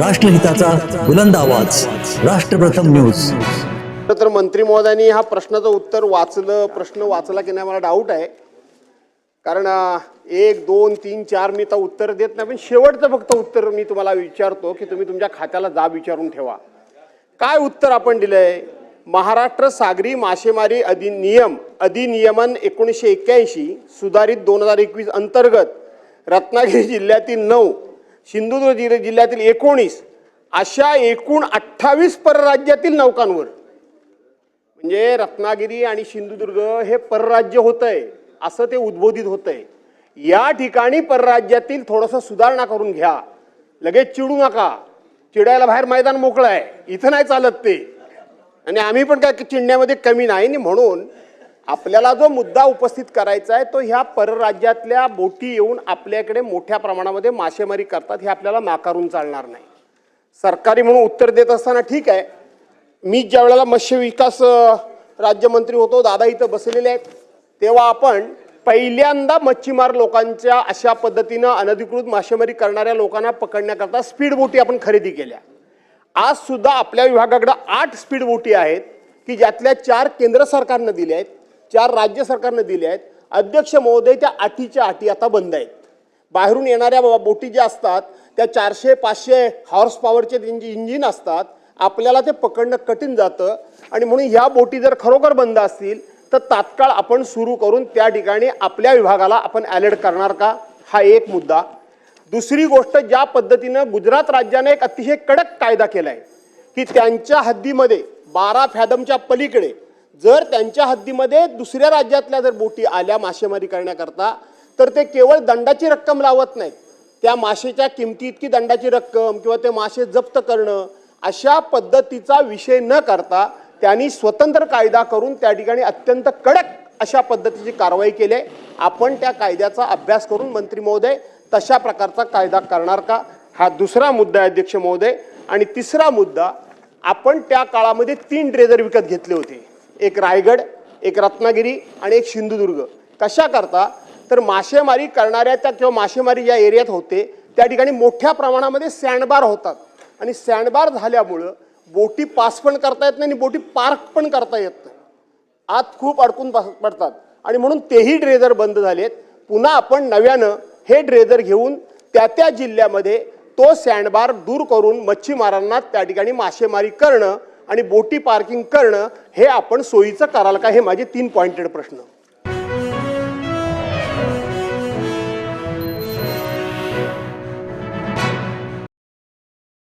राष्ट्रहिताचा बुलंद आवाज. राष्ट्रप्रथम न्यूज. तर मंत्री महोदयांनी हा प्रश्नाचं उत्तर वाचलं. प्रश्न वाचला की नाही मला डाऊट आहे. कारण एक दोन तीन चार मी तर उत्तर देत नाही पण शेवटचं फक्त उत्तर मी तुम्हाला विचारतो की तुम्ही तुमच्या खात्याला जाब विचारून ठेवा. काय उत्तर आपण दिलंय? महाराष्ट्र सागरी मासेमारी अधिनियम अधिनियमन एकोणीसशे एक्क्याऐंशी सुधारित दोन हजार एकवीस अंतर्गत रत्नागिरी जिल्ह्यातील नऊ सिंधुदुर्ग जिल्ह्या जिल्ह्यातील एकोणीस अशा एकूण अठ्ठावीस परराज्यातील नौकांवर. म्हणजे रत्नागिरी आणि सिंधुदुर्ग हे परराज्य होत आहे असं ते उद्बोधित होत आहे या ठिकाणी परराज्यातील थोडंसं सुधारणा करून घ्या. लगेच चिडू नका. चिडायला बाहेर मैदान मोकळं आहे. इथं नाही चालत ते. आणि आम्ही पण काय चिडण्यामध्ये कमी नाही आणि म्हणून आपल्याला जो मुद्दा उपस्थित करायचा आहे तो ह्या परराज्यातल्या बोटी येऊन आपल्याकडे मोठ्या प्रमाणामध्ये मासेमारी करतात हे आपल्याला नाकारून चालणार नाही. सरकारी म्हणून उत्तर देत असताना ठीक आहे. मी ज्या वेळेला मत्स्य विकास राज्यमंत्री होतो दादा इथं बसलेले आहेत तेव्हा आपण पहिल्यांदा मच्छीमार लोकांच्या अशा पद्धतीनं अनधिकृत मासेमारी करणाऱ्या लोकांना पकडण्याकरता स्पीड बोटी आपण खरेदी केल्या. आज सुद्धा आपल्या विभागाकडं आठ स्पीड बोटी आहेत की ज्यातल्या चार केंद्र सरकारनं दिल्या आहेत. चार राज्य सरकारनं दिल्या आहेत. अध्यक्ष महोदय त्या आठीच्या आठी आता बंद आहेत. बाहेरून येणाऱ्या बोटी ज्या असतात त्या चारशे पाचशे हॉर्स पॉवरचे त्यांचे इंजिन असतात आपल्याला ते पकडणं कठीण जातं. आणि म्हणून ह्या बोटी जर खरोखर बंद असतील तर तात्काळ आपण सुरू करून त्या ठिकाणी आपल्या विभागाला आपण अलर्ट करणार का? हा एक मुद्दा. दुसरी गोष्ट ज्या पद्धतीनं गुजरात राज्याने एक अतिशय कडक कायदा केला आहे की त्यांच्या हद्दीमध्ये बारा फॅदमच्या पलीकडे जर त्यांच्या हद्दीमध्ये दुसऱ्या राज्यातल्या जर बोटी आल्या मासेमारी करण्याकरता तर ते केवळ दंडाची रक्कम लावत नाहीत. त्या माशेच्या किमती इतकी दंडाची रक्कम किंवा ते मासे जप्त करणं अशा पद्धतीचा विषय न करता त्यांनी स्वतंत्र कायदा करून त्या ठिकाणी अत्यंत कडक अशा पद्धतीची कारवाई केली आहे. आपण त्या कायद्याचा अभ्यास करून मंत्री महोदय तशा प्रकारचा कायदा करणार का? हा दुसरा मुद्दा आहे अध्यक्ष महोदय. आणि तिसरा मुद्दा आपण त्या काळामध्ये तीन ड्रेजर विकत घेतले होते. एक रायगड एक रत्नागिरी आणि एक सिंधुदुर्ग. कशाकरता तर मासेमारी करणाऱ्या त्या किंवा मासेमारी ज्या एरियात होते त्या ठिकाणी मोठ्या प्रमाणामध्ये सँडबार होतात. आणि सँडबार झाल्यामुळं बोटी पास पण करता येत नाही आणि बोटी पार्क पण करता येत नाही. आत खूप अडकून बस- पडतात. आणि म्हणून तेही ड्रेजर बंद झालेत. पुन्हा आपण नव्यानं हे ड्रेजर घेऊन त्या त्या जिल्ह्यामध्ये तो सँडबार दूर करून मच्छीमारांना त्या ठिकाणी मासेमारी करणं आणि बोटी पार्किंग करणं हे आपण सोयीचं कराल का? हे माझे तीन पॉइंटेड प्रश्न.